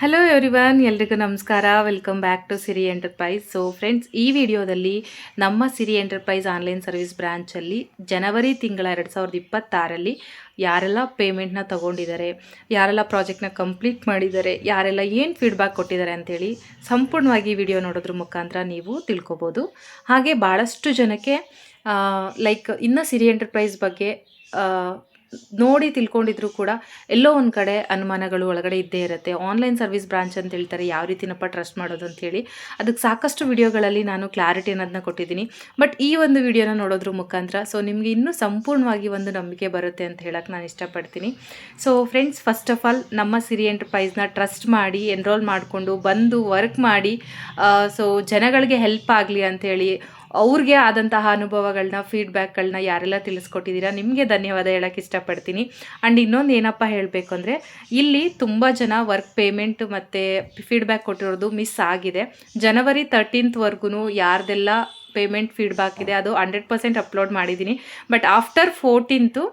Hello everyone ಎಲ್ರಿಗೂ ನಮಸ್ಕಾರ. Welcome back to Siri enterprise so friends ಈ ವಿಡಿಯೋದಲ್ಲಿ ನಮ್ಮ ಸಿರಿ ಎಂಟರ್ಪ್ರೈಸ್ ಆನ್ಲೈನ್ ಸರ್ವಿಸ್ ಬ್ರ್ಯಾಂಚಲ್ಲಿ ಜನವರಿ ತಿಂಗಳ ಎರಡು ಸಾವಿರದ ಇಪ್ಪತ್ತಾರಲ್ಲಿ ಯಾರೆಲ್ಲ ಪೇಮೆಂಟ್ನ ತಗೊಂಡಿದ್ದಾರೆ, ಯಾರೆಲ್ಲ ಪ್ರಾಜೆಕ್ಟ್ನ ಕಂಪ್ಲೀಟ್ ಮಾಡಿದ್ದಾರೆ, ಯಾರೆಲ್ಲ ಏನು ಫೀಡ್ಬ್ಯಾಕ್ ಕೊಟ್ಟಿದ್ದಾರೆ ಅಂಥೇಳಿ ಸಂಪೂರ್ಣವಾಗಿ ವಿಡಿಯೋ ನೋಡೋದ್ರ ಮುಖಾಂತರ ನೀವು ತಿಳ್ಕೊಬೋದು. ಹಾಗೆ ಭಾಳಷ್ಟು ಜನಕ್ಕೆ ಲೈಕ್ ಇನ್ನು ಸಿರಿ ಎಂಟರ್ಪ್ರೈಸ್ ಬಗ್ಗೆ ನೋಡಿ ತಿಳ್ಕೊಂಡಿದ್ರು ಕೂಡ ಎಲ್ಲೋ ಒಂದು ಕಡೆ ಅನುಮಾನಗಳು ಒಳಗಡೆ ಇದ್ದೇ ಇರುತ್ತೆ. ಆನ್ಲೈನ್ ಸರ್ವಿಸ್ ಬ್ರಾಂಚ್ ಅಂತ ಹೇಳ್ತಾರೆ, ಯಾವ ರೀತಿನಪ್ಪ ಟ್ರಸ್ಟ್ ಮಾಡೋದು ಅಂತೇಳಿ ಅದಕ್ಕೆ ಸಾಕಷ್ಟು ವಿಡಿಯೋಗಳಲ್ಲಿ ನಾನು ಕ್ಲಾರಿಟಿ ಅನ್ನೋದನ್ನ ಕೊಟ್ಟಿದ್ದೀನಿ. ಬಟ್ ಈ ಒಂದು ವಿಡಿಯೋನ ನೋಡೋದ್ರ ಮುಖಾಂತರ ಸೊ ನಿಮಗೆ ಇನ್ನೂ ಸಂಪೂರ್ಣವಾಗಿ ಒಂದು ನಂಬಿಕೆ ಬರುತ್ತೆ ಅಂತ ಹೇಳಕ್ಕೆ ನಾನು ಇಷ್ಟಪಡ್ತೀನಿ. So friends first of all ನಮ್ಮ ಸಿರಿ ಎಂಟರ್ಪ್ರೈಸ್ನ ಟ್ರಸ್ಟ್ ಮಾಡಿ ಎನ್ರೋಲ್ ಮಾಡಿಕೊಂಡು, ಬಂದು ವರ್ಕ್ ಮಾಡಿ ಸೊ ಜನಗಳಿಗೆ ಹೆಲ್ಪ್ ಆಗಲಿ ಅಂಥೇಳಿ ಅವ್ರಿಗೆ ಆದಂತಹ ಅನುಭವಗಳನ್ನ ಫೀಡ್ಬ್ಯಾಕ್ಗಳನ್ನ ಯಾರೆಲ್ಲ ತಿಳಿಸ್ಕೊಟ್ಟಿದ್ದೀರಾ, ನಿಮಗೆ ಧನ್ಯವಾದ ಹೇಳಕ್ಕೆ ಇಷ್ಟಪಡ್ತೀನಿ. ಆ್ಯಂಡ್ ಇನ್ನೊಂದು ಏನಪ್ಪ ಹೇಳಬೇಕು ಅಂದರೆ, ಇಲ್ಲಿ ತುಂಬ ಜನ ವರ್ಕ್ ಪೇಮೆಂಟ್ ಮತ್ತು ಫೀಡ್ಬ್ಯಾಕ್ ಕೊಟ್ಟಿರೋದು ಮಿಸ್ ಆಗಿದೆ. ಜನವರಿ ತರ್ಟೀನ್ತ್ವರೆಗೂ ಯಾರ್ದೆಲ್ಲ ಪೇಮೆಂಟ್ ಫೀಡ್ಬ್ಯಾಕ್ ಇದೆ. ಅದು ಹಂಡ್ರೆಡ್ ಪರ್ಸೆಂಟ್ ಅಪ್ಲೋಡ್ ಮಾಡಿದ್ದೀನಿ. ಬಟ್ ಆಫ್ಟರ್ ಫೋರ್ಟೀನ್ತು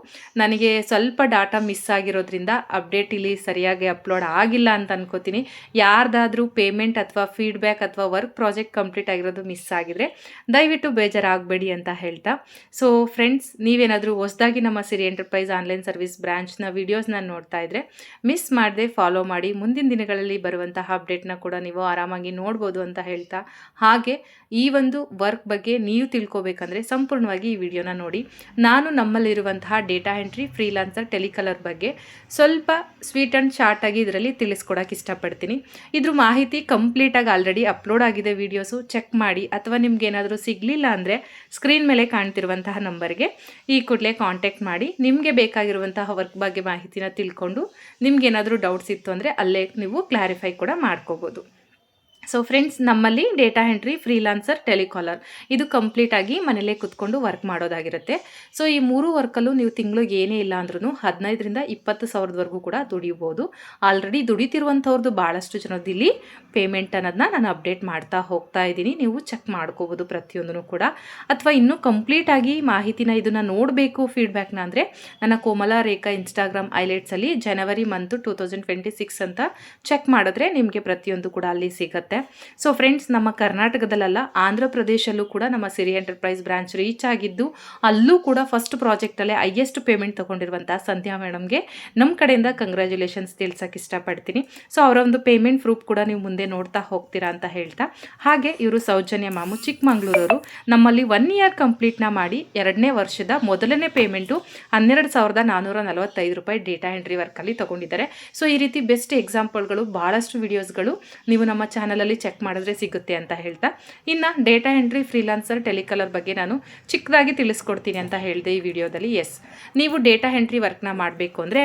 ನನಗೆ ಸ್ವಲ್ಪ ಡಾಟಾ ಮಿಸ್ ಆಗಿರೋದ್ರಿಂದ ಅಪ್ಡೇಟ್ ಇಲ್ಲಿ ಸರಿಯಾಗಿ ಅಪ್ಲೋಡ್ ಆಗಿಲ್ಲ ಅಂತ ಅನ್ಕೋತೀನಿ. ಯಾರ್ದಾದ್ರೂ ಪೇಮೆಂಟ್ ಅಥವಾ ಫೀಡ್ಬ್ಯಾಕ್ ಅಥವಾ ವರ್ಕ್ ಪ್ರಾಜೆಕ್ಟ್ ಕಂಪ್ಲೀಟ್ ಆಗಿರೋದು ಮಿಸ್ ಆಗಿದ್ರೆ ದಯವಿಟ್ಟು ಬೇಜಾರಾಗಬೇಡಿ ಅಂತ ಹೇಳ್ತಾ. ಸೊ ಫ್ರೆಂಡ್ಸ್ ನೀವೇನಾದರೂ ಹೊಸದಾಗಿ ನಮ್ಮ ಸಿರಿ ಎಂಟರ್ಪ್ರೈಸ್ ಆನ್ಲೈನ್ ಸರ್ವಿಸ್ ಬ್ರಾಂಚ್ನ ವೀಡಿಯೋಸ್ನ ನೋಡ್ತಾ ಇದ್ರೆ ಮಿಸ್ ಮಾಡದೆ ಫಾಲೋ ಮಾಡಿ. ಮುಂದಿನ ದಿನಗಳಲ್ಲಿ ಬರುವಂತಹ ಅಪ್ಡೇಟ್ನ ಕೂಡ ನೀವು ಆರಾಮಾಗಿ ನೋಡ್ಬೋದು ಅಂತ ಹೇಳ್ತಾ. ಹಾಗೆ ಈ ಒಂದು ವರ್ಕ್ ಬಗ್ಗೆ ನೀವು ತಿಳ್ಕೊಬೇಕಂದ್ರೆ ಸಂಪೂರ್ಣವಾಗಿ ಈ ವಿಡಿಯೋನ ನೋಡಿ. ನಾನು ನಮ್ಮಲ್ಲಿರುವಂತಹ ಡೇಟಾ ಎಂಟ್ರಿ, ಫ್ರೀಲಾನ್ಸರ್, ಟೆಲಿಕಲರ್ ಬಗ್ಗೆ ಸ್ವಲ್ಪ ಸ್ವೀಟ್ ಆ್ಯಂಡ್ ಶಾರ್ಟ್ ಆಗಿ ಇದರಲ್ಲಿ ತಿಳಿಸ್ಕೊಡೋಕೆ ಇಷ್ಟಪಡ್ತೀನಿ. ಇದ್ರ ಮಾಹಿತಿ ಕಂಪ್ಲೀಟಾಗಿ ಆಲ್ರೆಡಿ ಅಪ್ಲೋಡ್ ಆಗಿದೆ ವಿಡಿಯೋಸು ಚೆಕ್ ಮಾಡಿ, ಅಥವಾ ನಿಮ್ಗೆ ಏನಾದರೂ ಸಿಗಲಿಲ್ಲ ಅಂದರೆ ಸ್ಕ್ರೀನ್ ಮೇಲೆ ಕಾಣ್ತಿರುವಂತಹ ನಂಬರ್ಗೆ ಈ ಕೂಡಲೇ ಕಾಂಟ್ಯಾಕ್ಟ್ ಮಾಡಿ, ನಿಮಗೆ ಬೇಕಾಗಿರುವಂತಹ ವರ್ಕ್ ಬಗ್ಗೆ ಮಾಹಿತಿನ ತಿಳ್ಕೊಂಡು ನಿಮ್ಗೆ ಏನಾದರೂ ಡೌಟ್ಸ್ ಇತ್ತು ಅಂದರೆ ಅಲ್ಲೇ ನೀವು ಕ್ಲಾರಿಫೈ ಕೂಡ ಮಾಡ್ಕೋಬೋದು. ಸೊ ಫ್ರೆಂಡ್ಸ್ ನಮ್ಮಲ್ಲಿ ಡೇಟಾ ಎಂಟ್ರಿ ಫ್ರೀಲಾನ್ಸರ್ ಟೆಲಿಕಾಲರ್ ಇದು ಕಂಪ್ಲೀಟಾಗಿ ಮನೇಲೇ ಕುತ್ಕೊಂಡು ವರ್ಕ್ ಮಾಡೋದಾಗಿರುತ್ತೆ. ಸೊ ಈ ಮೂರು ವರ್ಕಲ್ಲೂ ನೀವು ತಿಂಗಳಿಗೆ ಏನೇ ಇಲ್ಲ ಅಂದ್ರೂ ಹದಿನೈದರಿಂದ ಇಪ್ಪತ್ತು ಸಾವಿರದವರೆಗೂ ಕೂಡ ದುಡಿಬೋದು. ಆಲ್ರೆಡಿ ದುಡಿತಿರುವಂಥವ್ರದ್ದು ಭಾಳಷ್ಟು ಜನದ್ದು ಇಲ್ಲಿ ಪೇಮೆಂಟ್ ಅನ್ನೋದನ್ನ ನಾನು ಅಪ್ಡೇಟ್ ಮಾಡ್ತಾ ಹೋಗ್ತಾ ಇದ್ದೀನಿ. ನೀವು ಚೆಕ್ ಮಾಡ್ಕೋಬೋದು ಪ್ರತಿಯೊಂದನ್ನು ಕೂಡ. ಅಥವಾ ಇನ್ನೂ ಕಂಪ್ಲೀಟಾಗಿ ಮಾಹಿತಿನ ಇದನ್ನು ನೋಡಬೇಕು ಫೀಡ್ಬ್ಯಾಕ್ನ ಅಂದರೆ ನನ್ನ ಕೋಮಲಾ ರೇಖಾ ಇನ್ಸ್ಟಾಗ್ರಾಮ್ ಐಲೈಟ್ಸಲ್ಲಿ ಜನವರಿ month two thousand twenty six ಅಂತ ಚೆಕ್ ಮಾಡಿದ್ರೆ ನಿಮಗೆ ಪ್ರತಿಯೊಂದು ಕೂಡ ಅಲ್ಲಿ ಸಿಗುತ್ತೆ. ಸೊ ಫ್ರೆಂಡ್ಸ್ ನಮ್ಮ ಕರ್ನಾಟಕದಲ್ಲ ಆಂಧ್ರ ಪ್ರದೇಶಲ್ಲೂ ಕೂಡ ನಮ್ಮ ಸಿರಿ ಎಂಟರ್ಪ್ರೈಸ್ ಬ್ರಾಂಚ್ ರೀಚ್ ಆಗಿದ್ದು, ಅಲ್ಲೂ ಕೂಡ ಫಸ್ಟ್ ಪ್ರಾಜೆಕ್ಟಲ್ಲೇ ಹೈಯೆಸ್ಟ್ ಪೇಮೆಂಟ್ ತೊಗೊಂಡಿರುವಂಥ ಸಂಧ್ಯಾ ಮೇಡಮ್ಗೆ. ನಮ್ಮ ಕಡೆಯಿಂದ ಕಂಗ್ರ್ಯಾಚುಲೇಷನ್ಸ್ ತಿಳ್ಸೋಕೆ ಇಷ್ಟಪಡ್ತೀನಿ. ಸೊ ಅವರ ಒಂದು ಪೇಮೆಂಟ್ ಪ್ರೂಫ್ ಕೂಡ ನೀವು ಮುಂದೆ ನೋಡ್ತಾ ಹೋಗ್ತೀರಾ ಅಂತ ಹೇಳ್ತಾ. ಹಾಗೆ ಇವರು ಸೌಜನ್ಯ ಮಾಮು ಚಿಕ್ಕಮಂಗ್ಳೂರವರು ನಮ್ಮಲ್ಲಿ ಒನ್ ಇಯರ್ ಕಂಪ್ಲೀಟ್ನ ಮಾಡಿ ಎರಡನೇ ವರ್ಷದ ಮೊದಲನೇ ಪೇಮೆಂಟು ಹನ್ನೆರಡು ಸಾವಿರದ ನಾನ್ನೂರ ನಲವತ್ತೈದು ರೂಪಾಯಿ ಡೇಟಾ ಎಂಟ್ರಿ ವರ್ಕಲ್ಲಿ ತೊಗೊಂಡಿದ್ದಾರೆ. ಸೊ ಈ ರೀತಿ ಬೆಸ್ಟ್ ಎಕ್ಸಾಂಪಲ್ಗಳು ಭಾಳಷ್ಟು ವಿಡಿಯೋಸ್ಗಳು ನೀವು ನಮ್ಮ ಚಾನಲಲ್ಲಿ ಚೆಕ್ ಮಾಡಿದ್ರೆ ಸಿಗುತ್ತೆ ಅಂತ ಹೇಳ್ತಾ. ಇನ್ನು ಡೇಟಾ ಎಂಟ್ರಿ ಫ್ರೀಲಾನ್ಸರ್ ಟೆಲಿಕಲರ್ ಬಗ್ಗೆ ನಾನು ಚಿಕ್ಕದಾಗಿ ತಿಳಿಸ್ಕೊಡ್ತೀನಿ ಅಂತ ಹೇಳಿದೆ ಈ ವಿಡಿಯೋದಲ್ಲಿ. ಎಸ್, ನೀವು ಡೇಟಾ ಎಂಟ್ರಿ ವರ್ಕ್ನ ಮಾಡಬೇಕು ಅಂದರೆ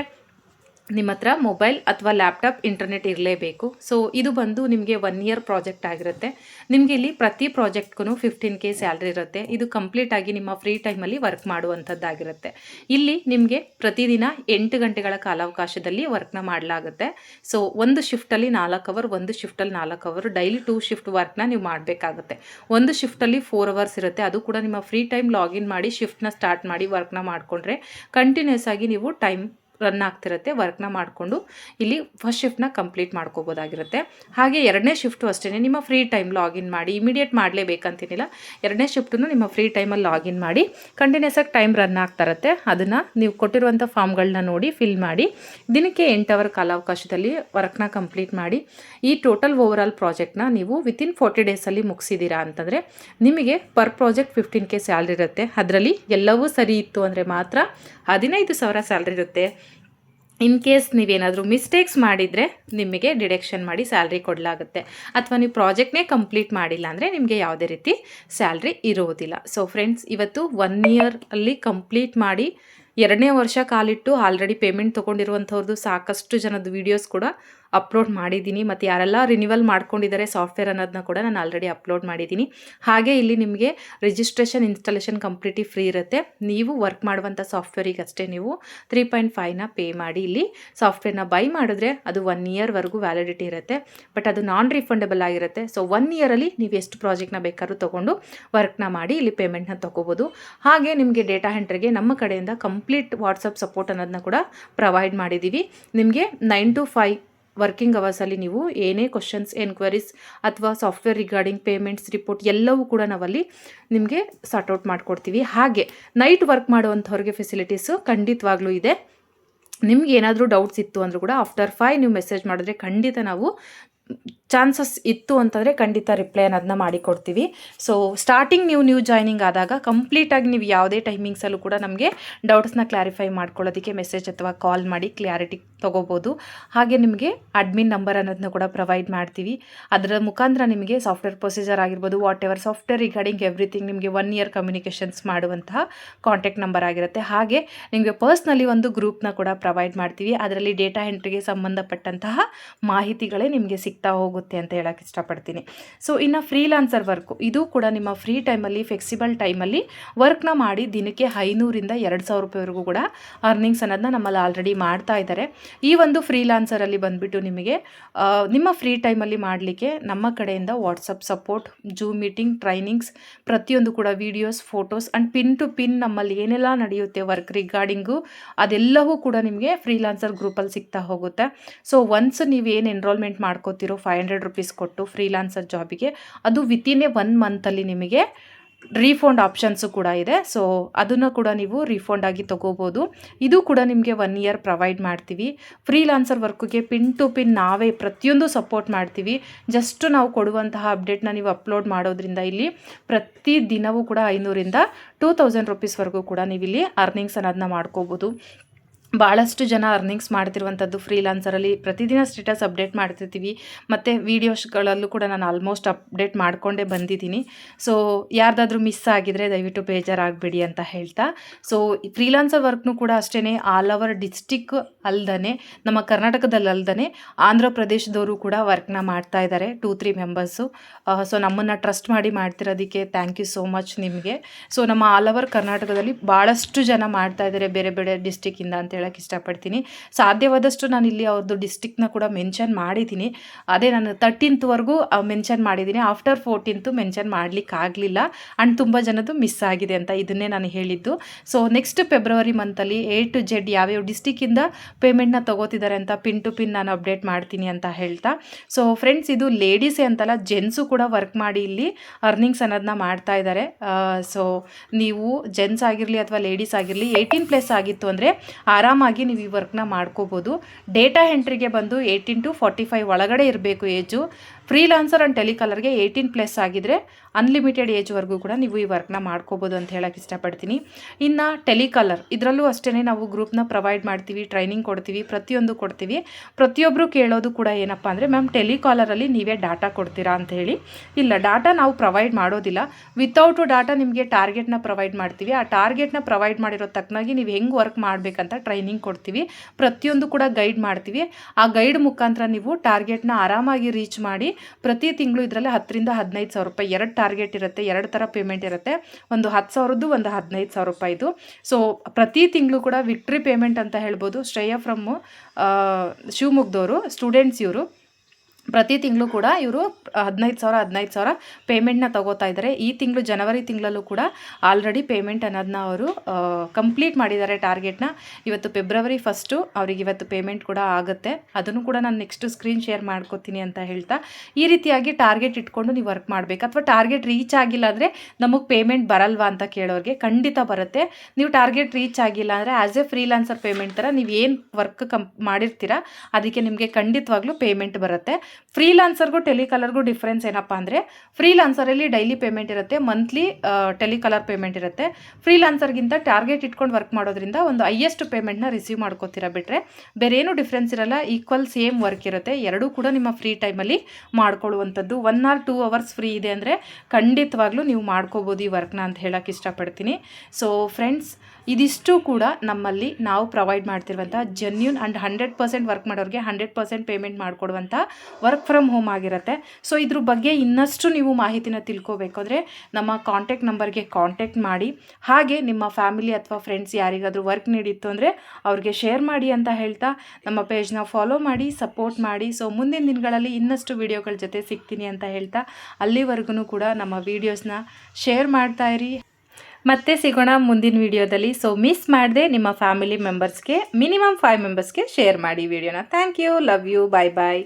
ನಿಮ್ಮ ಹತ್ರ ಮೊಬೈಲ್ ಅಥವಾ ಲ್ಯಾಪ್ಟಾಪ್ ಇಂಟರ್ನೆಟ್ ಇರಲೇಬೇಕು. ಸೊ ಇದು ಬಂದು ನಿಮಗೆ ಒನ್ ಇಯರ್ ಪ್ರಾಜೆಕ್ಟ್ ಆಗಿರುತ್ತೆ. ನಿಮಗೆ ಇಲ್ಲಿ ಪ್ರತಿ ಪ್ರಾಜೆಕ್ಟ್ಗೂ ಫಿಫ್ಟೀನ್ ಕೆ ಸ್ಯಾಲ್ರಿ ಇರುತ್ತೆ. ಇದು ಕಂಪ್ಲೀಟ್ ಆಗಿ ನಿಮ್ಮ ಫ್ರೀ ಟೈಮಲ್ಲಿ ವರ್ಕ್ ಮಾಡುವಂಥದ್ದಾಗಿರುತ್ತೆ. ಇಲ್ಲಿ ನಿಮಗೆ ಪ್ರತಿದಿನ ಎಂಟು ಗಂಟೆಗಳ ಕಾಲಾವಕಾಶದಲ್ಲಿ ವರ್ಕ್ನ ಮಾಡಲಾಗುತ್ತೆ. ಸೊ ಒಂದು ಶಿಫ್ಟಲ್ಲಿ ನಾಲ್ಕು ಅವರ್ ಒಂದು ಶಿಫ್ಟಲ್ಲಿ ನಾಲ್ಕು ಅವರ್ ಡೈಲಿ ಟೂ ಶಿಫ್ಟ್ ವರ್ಕ್ನ ನೀವು ಮಾಡಬೇಕಾಗುತ್ತೆ. ಒಂದು ಶಿಫ್ಟಲ್ಲಿ ಫೋರ್ ಅವರ್ಸ್ ಇರುತ್ತೆ. ಅದು ಕೂಡ ನಿಮ್ಮ ಫ್ರೀ ಟೈಮ್ ಲಾಗಿನ್ ಮಾಡಿ ಶಿಫ್ಟ್ನ ಸ್ಟಾರ್ಟ್ ಮಾಡಿ ವರ್ಕ್ನ ಮಾಡಿಕೊಂಡ್ರೆ ಕಂಟಿನ್ಯೂಸ್ ಆಗಿ ನೀವು ಟೈಮ್ ರನ್ ಆಗ್ತಿರುತ್ತೆ ವರ್ಕ್ನ ಮಾಡಿಕೊಂಡು ಇಲ್ಲಿ ಫಸ್ಟ್ ಶಿಫ್ಟ್ನ ಕಂಪ್ಲೀಟ್ ಮಾಡ್ಕೋಬೋದಾಗಿರುತ್ತೆ. ಹಾಗೆ ಎರಡನೇ ಶಿಫ್ಟು ಅಷ್ಟೇ ನಿಮ್ಮ ಫ್ರೀ ಟೈಮ್ ಲಾಗಿನ್ ಮಾಡಿ ಇಮಿಡಿಯೇಟ್ ಮಾಡಲೇಬೇಕಂತೇನಿಲ್ಲ, ಎರಡನೇ ಶಿಫ್ಟನ್ನು ನಿಮ್ಮ ಫ್ರೀ ಟೈಮಲ್ಲಿ ಲಾಗಿನ್ ಮಾಡಿ ಕಂಟಿನ್ಯೂಸ್ ಆಗಿ ಟೈಮ್ ರನ್ ಆಗ್ತಾ ಇರುತ್ತೆ. ಅದನ್ನು ನೀವು ಕೊಟ್ಟಿರುವಂಥ ಫಾರ್ಮ್ಗಳನ್ನ ನೋಡಿ ಫಿಲ್ ಮಾಡಿ, ದಿನಕ್ಕೆ ಎಂಟು ಅವರ್ ಕಾಲಾವಕಾಶದಲ್ಲಿ ವರ್ಕ್ನ ಕಂಪ್ಲೀಟ್ ಮಾಡಿ, ಈ ಟೋಟಲ್ ಓವರ್ ಆಲ್ ಪ್ರಾಜೆಕ್ಟ್ನ ನೀವು ವಿತಿನ್ ಫೋರ್ಟಿ ಡೇಸಲ್ಲಿ ಮುಗಿಸಿದ್ದೀರಾ ಅಂತಂದರೆ, ನಿಮಗೆ per project fifteen K salary ಇರುತ್ತೆ. ಅದರಲ್ಲಿ ಎಲ್ಲವೂ ಸರಿ ಇತ್ತು ಅಂದರೆ ಮಾತ್ರ ಹದಿನೈದು ಸಾವಿರ ಸ್ಯಾಲ್ರಿ ಇರುತ್ತೆ. ಇನ್ ಕೇಸ್ ನೀವೇನಾದರೂ ಮಿಸ್ಟೇಕ್ಸ್ ಮಾಡಿದರೆ ನಿಮಗೆ ಡಿಡಕ್ಷನ್ ಮಾಡಿ ಸ್ಯಾಲ್ರಿ ಕೊಡಲಾಗುತ್ತೆ. ಅಥವಾ ನೀವು ಪ್ರಾಜೆಕ್ಟ್ನೇ ಕಂಪ್ಲೀಟ್ ಮಾಡಿಲ್ಲ ಅಂದರೆ ನಿಮಗೆ ಯಾವುದೇ ರೀತಿ ಸ್ಯಾಲ್ರಿ ಇರುವುದಿಲ್ಲ. ಸೊ ಫ್ರೆಂಡ್ಸ್ ಇವತ್ತು ಒನ್ ಇಯರಲ್ಲಿ ಕಂಪ್ಲೀಟ್ ಮಾಡಿ ಎರಡನೇ ವರ್ಷ ಕಾಲಿಟ್ಟು ಆಲ್ರೆಡಿ ಪೇಮೆಂಟ್ ತೊಗೊಂಡಿರುವಂಥವ್ರದ್ದು ಸಾಕಷ್ಟು ಜನದ ವೀಡಿಯೋಸ್ ಕೂಡ ಅಪ್ಲೋಡ್ ಮಾಡಿದ್ದೀನಿ ಮತ್ತು ಯಾರೆಲ್ಲ ರಿನಿವಲ್ ಮಾಡ್ಕೊಂಡಿದ್ದಾರೆ ಸಾಫ್ಟ್ವೇರ್ ಅನ್ನೋದನ್ನ ಕೂಡ ನಾನು ಆಲ್ರೆಡಿ ಅಪ್ಲೋಡ್ ಮಾಡಿದ್ದೀನಿ. ಹಾಗೆ ಇಲ್ಲಿ ನಿಮಗೆ ರಿಜಿಸ್ಟ್ರೇಷನ್ ಇನ್ಸ್ಟಾಲೇಷನ್ ಕಂಪ್ಲೀಟಿ ಫ್ರೀ ಇರುತ್ತೆ. ನೀವು ವರ್ಕ್ ಮಾಡುವಂಥ ಸಾಫ್ಟ್ವೇರಿಗೆ ಅಷ್ಟೇ ನೀವು ತ್ರೀ ಪಾಯಿಂಟ್ ಫೈವ್ನ ಪೇ ಮಾಡಿ ಇಲ್ಲಿ ಸಾಫ್ಟ್ವೇರ್ನ ಬೈ ಮಾಡಿದ್ರೆ ಅದು ಒನ್ ಇಯರ್ವರೆಗೂ ವ್ಯಾಲಿಡಿಟಿ ಇರುತ್ತೆ. ಬಟ್ ಅದು ನಾನ್ ರಿಫಂಡಬಲ್ ಆಗಿರುತ್ತೆ ಸೊ ಒನ್ ಇಯರಲ್ಲಿ ನೀವು ಎಷ್ಟು ಪ್ರಾಜೆಕ್ಟ್ನ ಬೇಕಾದ್ರೂ ತೊಗೊಂಡು ವರ್ಕ್ನ ಮಾಡಿ ಇಲ್ಲಿ ಪೇಮೆಂಟ್ನ ತೊಗೋಬೋದು. ಹಾಗೆ ನಿಮಗೆ ಡೇಟಾ ಎಂಟ್ರಿಗೆ ನಮ್ಮ ಕಡೆಯಿಂದ ಕಂಪ್ಲೀಟ್ ವಾಟ್ಸಪ್ ಸಪೋರ್ಟ್ ಅನ್ನೋದನ್ನ ಕೂಡ ಪ್ರೊವೈಡ್ ಮಾಡಿದ್ದೀವಿ. ನಿಮಗೆ ನೈನ್ ಟು ಫೈವ್ ವರ್ಕಿಂಗ್ ಅವರ್ಸಲ್ಲಿ ನೀವು ಏನೇ ಕ್ವಶನ್ಸ್ ಎನ್ಕ್ವೈರೀಸ್ ಅಥವಾ ಸಾಫ್ಟ್ವೇರ್ ರಿಗಾರ್ಡಿಂಗ್ ಪೇಮೆಂಟ್ಸ್ ರಿಪೋರ್ಟ್ ಎಲ್ಲವೂ ಕೂಡ ನಾವಲ್ಲಿ ನಿಮಗೆ ಸಾರ್ಟ್ಔಟ್ ಮಾಡಿಕೊಡ್ತೀವಿ. ಹಾಗೆ ನೈಟ್ ವರ್ಕ್ ಮಾಡುವಂಥವ್ರಿಗೆ ಫೆಸಿಲಿಟೀಸು ಖಂಡಿತವಾಗ್ಲೂ ಇದೆ. ನಿಮ್ಗೆ ಏನಾದರೂ ಡೌಟ್ಸ್ ಇತ್ತು ಅಂದರೂ ಕೂಡ ಆಫ್ಟರ್ ಫೈ ನೀವು ಮೆಸೇಜ್ ಮಾಡಿದ್ರೆ ಖಂಡಿತ ನಾವು ಚಾನ್ಸಸ್ ಇತ್ತು ಅಂತಂದರೆ ಖಂಡಿತ ರಿಪ್ಲೈ ಅನ್ನೋದನ್ನ ಮಾಡಿಕೊಡ್ತೀವಿ. ಸೊ ಸ್ಟಾರ್ಟಿಂಗ್ ನೀವು ನ್ಯೂ ಜಾಯ್ನಿಂಗ್ ಆದಾಗ ಕಂಪ್ಲೀಟಾಗಿ ನೀವು ಯಾವುದೇ ಟೈಮಿಂಗ್ಸಲ್ಲೂ ಕೂಡ ನಮಗೆ ಡೌಟ್ಸ್ನ ಕ್ಲಾರಿಫೈ ಮಾಡ್ಕೊಳ್ಳೋದಕ್ಕೆ ಮೆಸೇಜ್ ಅಥವಾ ಕಾಲ್ ಮಾಡಿ ಕ್ಲಾರಿಟಿ ತೊಗೋಬೋದು. ಹಾಗೆ ನಿಮಗೆ ಅಡ್ಮಿನ್ ನಂಬರ್ ಅನ್ನೋದನ್ನ ಕೂಡ ಪ್ರೊವೈಡ್ ಮಾಡ್ತೀವಿ. ಅದರ ಮುಖಾಂತರ ನಿಮಗೆ ಸಾಫ್ಟ್ವೇರ್ ಪ್ರೊಸೀಜರ್ ಆಗಿರ್ಬೋದು whatever software regarding everything ನಿಮಗೆ ಒನ್ ಇಯರ್ ಕಮ್ಯುನಿಕೇಷನ್ಸ್ ಮಾಡುವಂತಹ ಕಾಂಟ್ಯಾಕ್ಟ್ ನಂಬರ್ ಆಗಿರುತ್ತೆ. ಹಾಗೆ ನಿಮಗೆ ಪರ್ಸ್ನಲಿ ಒಂದು ಗ್ರೂಪ್ನ ಕೂಡ ಪ್ರೊವೈಡ್ ಮಾಡ್ತೀವಿ. ಅದರಲ್ಲಿ ಡೇಟಾ ಎಂಟ್ರಿಗೆ ಸಂಬಂಧಪಟ್ಟಂತಹ ಮಾಹಿತಿಗಳೇ ನಿಮಗೆ ಸಿಗ್ತಾ ಹೋಗುತ್ತೆ. ಅಂತ ಹೇಳಕ್ಕೆ ಇಷ್ಟಪಡ್ತೀನಿ. ಸೊ ಇನ್ನು ಫ್ರೀಲಾನ್ಸರ್ ವರ್ಕ್ ಇದು ಕೂಡ ನಿಮ್ಮ ಫ್ರೀ ಟೈಮಲ್ಲಿ ಫ್ಲೆಕ್ಸಿಬಲ್ ಟೈಮಲ್ಲಿ ವರ್ಕ್ನ ಮಾಡಿ ದಿನಕ್ಕೆ ಐನೂರಿಂದ ಎರಡು ಸಾವಿರ ರೂಪಾಯಿವರೆಗೂ ಕೂಡ ಅರ್ನಿಂಗ್ಸ್ ಅನ್ನೋದನ್ನ ನಮ್ಮಲ್ಲಿ ಆಲ್ರೆಡಿ ಮಾಡ್ತಾ ಇದ್ದಾರೆ ಈ ಒಂದು ಫ್ರೀಲಾನ್ಸರಲ್ಲಿ ಬಂದುಬಿಟ್ಟು ನಿಮಗೆ ನಿಮ್ಮ ಫ್ರೀ ಟೈಮಲ್ಲಿ ಮಾಡಲಿಕ್ಕೆ ನಮ್ಮ ಕಡೆಯಿಂದ WhatsApp support Zoom meeting trainings ಪ್ರತಿಯೊಂದು ಕೂಡ videos photos and pin to pin ನಮ್ಮಲ್ಲಿ ಏನೆಲ್ಲ ನಡೆಯುತ್ತೆ ವರ್ಕ್ ರಿಗಾರ್ಡಿಂಗು ಅದೆಲ್ಲವೂ ಕೂಡ ನಿಮಗೆ ಫ್ರೀಲಾನ್ಸರ್ ಗ್ರೂಪಲ್ಲಿ ಸಿಗ್ತಾ ಹೋಗುತ್ತೆ. ಸೊ ಒನ್ಸ್ ನೀವು ಏನು ಎನ್ರೋಲ್ಮೆಂಟ್ ಮಾಡ್ಕೋತಿರೋ ಫೈವ್ ಹಂಡ್ರೆಡ್ ರುಪೀಸ್ ಕೊಟ್ಟು ಫ್ರೀಲಾನ್ಸರ್ ಜಾಬಿಗೆ ಅದು ವಿತಿನ್ ಎ ಒನ್ ಮಂತಲ್ಲಿ ನಿಮಗೆ ರೀಫಂಡ್ ಆಪ್ಷನ್ಸು ಕೂಡ ಇದೆ. ಸೊ ಅದನ್ನು ಕೂಡ ನೀವು ರೀಫಂಡ್ ಆಗಿ ತೊಗೋಬೋದು. ಇದು ಕೂಡ ನಿಮಗೆ ಒನ್ ಇಯರ್ ಪ್ರೊವೈಡ್ ಮಾಡ್ತೀವಿ. ಫ್ರೀಲಾನ್ಸರ್ ವರ್ಕ್ಗೆ ಪಿನ್ ಟು ಪಿನ್ ನಾವೇ ಪ್ರತಿಯೊಂದು ಸಪೋರ್ಟ್ ಮಾಡ್ತೀವಿ. ಜಸ್ಟ್ ನಾವು ಕೊಡುವಂತಹ ಅಪ್ಡೇಟ್ನ ನೀವು ಅಪ್ಲೋಡ್ ಮಾಡೋದ್ರಿಂದ ಇಲ್ಲಿ ಪ್ರತಿ ದಿನವೂ ಕೂಡ ಐನೂರಿಂದ ಟೂ ತೌಸಂಡ್ ರುಪೀಸ್ವರೆಗೂ ಕೂಡ ನೀವು ಇಲ್ಲಿ ಅರ್ನಿಂಗ್ಸ್ ಅನ್ನೋದನ್ನ ಮಾಡ್ಕೋಬೋದು. ಭಾಳಷ್ಟು ಜನ ಅರ್ನಿಂಗ್ಸ್ ಮಾಡ್ತಿರುವಂಥದ್ದು ಫ್ರೀಲಾನ್ಸರಲ್ಲಿ ಪ್ರತಿದಿನ ಸ್ಟೇಟಸ್ ಅಪ್ಡೇಟ್ ಮಾಡ್ತಿರ್ತೀವಿ. ಮತ್ತು ವೀಡಿಯೋಸ್ಗಳಲ್ಲೂ ಕೂಡ ನಾನು ಆಲ್ಮೋಸ್ಟ್ ಅಪ್ಡೇಟ್ ಮಾಡಿಕೊಂಡೇ ಬಂದಿದ್ದೀನಿ. ಸೊ ಯಾರ್ದಾದ್ರೂ ಮಿಸ್ ಆಗಿದರೆ ದಯವಿಟ್ಟು ಬೇಜಾರಾಗಬೇಡಿ ಅಂತ ಹೇಳ್ತಾ. ಸೊ ಫ್ರೀಲಾನ್ಸರ್ ವರ್ಕ್ನು ಕೂಡ ಅಷ್ಟೇ ಆಲ್ ಓವರ್ ಡಿಸ್ಟಿಕ್ ಅಲ್ದೇ ನಮ್ಮ ಕರ್ನಾಟಕದಲ್ಲಿ ಆಂಧ್ರ ಪ್ರದೇಶದವರು ಕೂಡ ವರ್ಕ್ನ ಮಾಡ್ತಾ ಇದ್ದಾರೆ ಟೂ ತ್ರೀ ಮೆಂಬರ್ಸು ಸೊ ನಮ್ಮನ್ನು ಟ್ರಸ್ಟ್ ಮಾಡಿ ಮಾಡ್ತಿರೋದಕ್ಕೆ ಥ್ಯಾಂಕ್ ಯು ಸೋ ಮಚ್ ನಿಮಗೆ. ಸೊ ನಮ್ಮ ಆಲ್ ಓವರ್ ಕರ್ನಾಟಕದಲ್ಲಿ ಭಾಳಷ್ಟು ಜನ ಮಾಡ್ತಾ ಇದ್ದಾರೆ ಬೇರೆ ಬೇರೆ ಡಿಸ್ಟಿಕ್ಕಿಂದ ಅಂತ ಹೇಳಕ್ಕೆ ಇಷ್ಟಪಡ್ತೀನಿ. ಸಾಧ್ಯವಾದಷ್ಟು ನಾನು ಇಲ್ಲಿ ಅವ್ರದ್ದು ಡಿಸ್ಟಿಕ್ನ ಕೂಡ ಮೆನ್ಷನ್ ಮಾಡಿದ್ದೀನಿ. ಅದೇ ನಾನು ತರ್ಟೀನ್ತ್ವರೆಗೂ ಮೆನ್ಷನ್ ಮಾಡಿದ್ದೀನಿ. ಆಫ್ಟರ್ ಫೋರ್ಟೀನ್ತು ಮೆನ್ಷನ್ ಮಾಡ್ಲಿಕ್ಕೆ ಆಗಲಿಲ್ಲ. ಆ್ಯಂಡ್ ತುಂಬ ಜನದ್ದು ಮಿಸ್ ಆಗಿದೆ ಅಂತ ಇದನ್ನೇ ನಾನು ಹೇಳಿದ್ದು. ಸೊ ನೆಕ್ಸ್ಟ್ ಫೆಬ್ರವರಿ ಮಂತಲ್ಲಿ ಎ ಟು ಜೆಡ್ ಯಾವ್ಯಾವ ಡಿಸ್ಟಿಕ್ಕಿಂದ ಪೇಮೆಂಟ್ನ ತಗೋತಿದ್ದಾರೆ ಅಂತ ಪಿನ್ ಟು ಪಿನ್ ನಾನು ಅಪ್ಡೇಟ್ ಮಾಡ್ತೀನಿ ಅಂತ ಹೇಳ್ತಾ. ಸೊ ಫ್ರೆಂಡ್ಸ್ ಇದು ಲೇಡೀಸೇ ಅಂತಲ್ಲ ಜೆಂಟ್ಸು ಕೂಡ ವರ್ಕ್ ಮಾಡಿ ಇಲ್ಲಿ ಅರ್ನಿಂಗ್ಸ್ ಅನ್ನೋದನ್ನ ಮಾಡ್ತಾ ಇದ್ದಾರೆ ಸೊ ನೀವು ಜೆನ್ಸ್ ಆಗಿರಲಿ ಅಥವಾ ಲೇಡೀಸ್ ಆಗಿರಲಿ ಏಯ್ಟೀನ್ ಪ್ಲಸ್ ಆಗಿತ್ತು ಅಂದರೆ ಆರಾಮಾಗಿ ನೀವು ಈ ವರ್ಕ್ನ ಮಾಡ್ಕೋಬೋದು. ಡೇಟಾ ಎಂಟ್ರಿಗೆ ಬಂದು ಏಯ್ಟೀನ್ ಟು ಫಾರ್ಟಿ ಫೈವ್ ಒಳಗಡೆ ಇರಬೇಕು, ಏಜು. ಫ್ರೀಲಾನ್ಸರ್ ಆ್ಯಂಡ್ ಟೆಲಿಕಾಲರ್ಗೆ ಏಯ್ಟೀನ್ ಪ್ಲಸ್ ಆಗಿದ್ದರೆ ಅನ್ಲಿಮಿಟೆಡ್ ಏಜ್ವರೆಗೂ ಕೂಡ ನೀವು ಈ ವರ್ಕ್ನ ಮಾಡ್ಕೋಬೋದು ಅಂತ ಹೇಳಕ್ಕೆ ಇಷ್ಟಪಡ್ತೀನಿ. ಇನ್ನು ಟೆಲಿಕಾಲರ್, ಇದರಲ್ಲೂ ಅಷ್ಟೇ ನಾವು ಗ್ರೂಪ್ನ ಪ್ರೊವೈಡ್ ಮಾಡ್ತೀವಿ ಟ್ರೈನಿಂಗ್ ಕೊಡ್ತೀವಿ, ಪ್ರತಿಯೊಂದು ಕೊಡ್ತೀವಿ. ಪ್ರತಿಯೊಬ್ಬರು ಕೇಳೋದು ಕೂಡ ಏನಪ್ಪ ಅಂದರೆ ಮ್ಯಾಮ್ ಟೆಲಿಕಾಲರಲ್ಲಿ ನೀವೇ ಡಾಟಾ ಕೊಡ್ತೀರಾ ಅಂತ ಹೇಳಿ. ಇಲ್ಲ ಡಾಟಾ ನಾವು ಪ್ರೊವೈಡ್ ಮಾಡೋದಿಲ್ಲ. ವಿತೌಟು ಡಾಟಾ ನಿಮಗೆ ಟಾರ್ಗೆಟ್ನ ಪ್ರೊವೈಡ್ ಮಾಡ್ತೀವಿ. ಆ ಟಾರ್ಗೆಟ್ನ ಪ್ರೊವೈಡ್ ಮಾಡಿರೋ ತಕ್ಕನಾಗಿ ನೀವು ಹೆಂಗೆ ವರ್ಕ್ ಮಾಡಬೇಕಂತ ಟ್ರೈನಿಂಗ್ ಕೊಡ್ತೀವಿ. ಪ್ರತಿಯೊಂದು ಕೂಡ ಗೈಡ್ ಮಾಡ್ತೀವಿ. ಆ ಗೈಡ್ ಮುಖಾಂತರ ನೀವು ಟಾರ್ಗೆಟ್ನ ಆರಾಮಾಗಿ ರೀಚ್ ಮಾಡಿ ಪ್ರತಿ ತಿಂಗಳು ಇದರಲ್ಲಿ ಹತ್ತರಿಂದ ಹದಿನೈದು ಸಾವಿರ ರೂಪಾಯಿ. ಎರಡು ಟಾರ್ಗೆಟ್ ಇರುತ್ತೆ, ಎರಡು ಥರ ಪೇಮೆಂಟ್ ಇರುತ್ತೆ. ಒಂದು ಹತ್ತು ಸಾವಿರದ್ದು ಒಂದು ಹದಿನೈದು ಸಾವಿರ ರೂಪಾಯಿದು ಸೊ ಪ್ರತಿ ತಿಂಗಳು ಕೂಡ ವಿಕ್ಟ್ರಿ ಪೇಮೆಂಟ್ ಅಂತ ಹೇಳ್ಬೋದು. ಶ್ರೇಯ ಫ್ರಮ್ ಶಿವಮೊಗ್ಗದವರು ಸ್ಟೂಡೆಂಟ್ಸ್ ಇವರು. ಪ್ರತಿ ತಿಂಗಳು ಕೂಡ ಇವರು ಹದಿನೈದು ಸಾವಿರ ಹದಿನೈದು ಸಾವಿರ ಪೇಮೆಂಟ್ನ ತಗೋತಾ ಇದ್ದಾರೆ ಈ ತಿಂಗಳು ಜನವರಿ ತಿಂಗಳಲ್ಲೂ ಕೂಡ ಆಲ್ರೆಡಿ ಪೇಮೆಂಟ್ ಅನ್ನೋದನ್ನ ಅವರು ಕಂಪ್ಲೀಟ್ ಮಾಡಿದ್ದಾರೆ ಟಾರ್ಗೆಟ್ನ ಇವತ್ತು ಫೆಬ್ರವರಿ ಫಸ್ಟು ಅವ್ರಿಗೆ ಇವತ್ತು ಪೇಮೆಂಟ್ ಕೂಡ ಆಗುತ್ತೆ. ಅದನ್ನು ಕೂಡ ನಾನು ನೆಕ್ಸ್ಟ್ ಸ್ಕ್ರೀನ್ ಶೇರ್ ಮಾಡ್ಕೋತೀನಿ ಅಂತ ಹೇಳ್ತಾ, ಈ ರೀತಿಯಾಗಿ ಟಾರ್ಗೆಟ್ ಇಟ್ಕೊಂಡು ನೀವು ವರ್ಕ್ ಮಾಡಬೇಕು. ಅಥವಾ ಟಾರ್ಗೆಟ್ ರೀಚ್ ಆಗಿಲ್ಲ ಅಂದರೆ ನಮಗೆ ಪೇಮೆಂಟ್ ಬರಲ್ವಾ ಅಂತ ಕೇಳೋರಿಗೆ ಖಂಡಿತ ಬರುತ್ತೆ. ನೀವು ಟಾರ್ಗೆಟ್ ರೀಚ್ ಆಗಿಲ್ಲ ಅಂದರೆ ಆ್ಯಸ್ ಎ ಫ್ರೀಲಾನ್ಸರ್ ಪೇಮೆಂಟ್ ಥರ ನೀವು ಏನು ವರ್ಕ್ ಕಂಪ್ ಮಾಡಿರ್ತೀರಾ, ಅದಕ್ಕೆ ನಿಮಗೆ ಖಂಡಿತವಾಗ್ಲೂ ಪೇಮೆಂಟ್ ಬರುತ್ತೆ. ಫ್ರೀಲಾನ್ಸರ್ಗೂ ಟೆಲಿಕಾಲರ್ಗೂ ಡಿಫ್ರೆನ್ಸ್ ಏನಪ್ಪ ಅಂದರೆ ಫ್ರೀಲಾನ್ಸರಲ್ಲಿ ಡೈಲಿ ಪೇಮೆಂಟ್ ಇರುತ್ತೆ ಮಂತ್ಲಿ ಟೆಲಿಕಾಲರ್ ಪೇಮೆಂಟ್ ಇರುತ್ತೆ. ಫ್ರೀಲಾನ್ಸರ್ಗಿಂತ ಟಾರ್ಗೆಟ್ ಇಟ್ಕೊಂಡು ವರ್ಕ್ ಮಾಡೋದ್ರಿಂದ ಒಂದು ಹೈಯೆಸ್ಟ್ ಪೇಮೆಂಟ್ನ ರಿಸೀವ್ ಮಾಡ್ಕೋತೀರಾ ಬಿಟ್ಟರೆ ಬೇರೆ ಏನೂ ಡಿಫ್ರೆನ್ಸ್ ಇರಲ್ಲ ಈಕ್ವಲ್ ಸೇಮ್ ವರ್ಕ್ ಇರುತ್ತೆ. ಎರಡೂ ಕೂಡ ನಿಮ್ಮ ಫ್ರೀ ಟೈಮಲ್ಲಿ ಮಾಡ್ಕೊಳ್ಳುವಂಥದ್ದು. One or two hours free ಇದೆ ಅಂದರೆ ಖಂಡಿತವಾಗ್ಲೂ ನೀವು ಮಾಡ್ಕೋಬೋದು ಈ ವರ್ಕ್ನ ಅಂತ ಹೇಳೋಕ್ಕೆ ಇಷ್ಟಪಡ್ತೀನಿ. ಸೊ ಫ್ರೆಂಡ್ಸ್ ಇದಿಷ್ಟು ಕೂಡ ನಮ್ಮಲ್ಲಿ ನಾವು provide ಮಾಡ್ತಿರುವಂಥ genuine and hundred percent work ಮಾಡೋರಿಗೆ ಹಂಡ್ರೆಡ್ ಪರ್ಸೆಂಟ್ ಪೇಮೆಂಟ್ ಮಾಡಿಕೊಡುವಂಥ ವರ್ಕ್ ಫ್ರಮ್ ಹೋಮ್ ಆಗಿರುತ್ತೆ. ಸೊ ಇದ್ರ ಬಗ್ಗೆ ಇನ್ನಷ್ಟು ನೀವು ಮಾಹಿತಿನ ತಿಳ್ಕೊಬೇಕು ಅಂದರೆ ನಮ್ಮ ಕಾಂಟ್ಯಾಕ್ಟ್ ನಂಬರ್ಗೆ ಕಾಂಟ್ಯಾಕ್ಟ್ ಮಾಡಿ. ಹಾಗೆ ನಿಮ್ಮ ಫ್ಯಾಮಿಲಿ ಅಥವಾ ಫ್ರೆಂಡ್ಸ್ ಯಾರಿಗಾದರೂ ವರ್ಕ್ ನೀಡಿತ್ತು ಅಂದರೆ ಅವ್ರಿಗೆ ಶೇರ್ ಮಾಡಿ ಅಂತ ಹೇಳ್ತಾ ನಮ್ಮ ಪೇಜ್ನ ಫಾಲೋ ಮಾಡಿ ಸಪೋರ್ಟ್ ಮಾಡಿ. ಸೊ ಮುಂದಿನ ದಿನಗಳಲ್ಲಿ ಇನ್ನಷ್ಟು ವೀಡಿಯೋಗಳ ಜೊತೆ ಸಿಗ್ತೀನಿ ಅಂತ ಹೇಳ್ತಾ ಅಲ್ಲಿವರೆಗೂ ಕೂಡ ನಮ್ಮ ವೀಡಿಯೋಸ್ನ ಶೇರ್ ಮಾಡ್ತಾ ಇರಿ. ಮತ್ತೆ ಸಿಗೋಣ ಮುಂದಿನ ವಿಡಿಯೋದಲ್ಲಿ. ಸೊ ಮಿಸ್ ಮಾಡದೆ ನಿಮ್ಮ ಫ್ಯಾಮಿಲಿ ಮೆಂಬರ್ಸ್ಗೆ ಮಿನಿಮಮ್ ಫೈವ್ ಮೆಂಬರ್ಸ್ಗೆ ಶೇರ್ ಮಾಡಿ ವಿಡಿಯೋನ. Thank you love you bye bye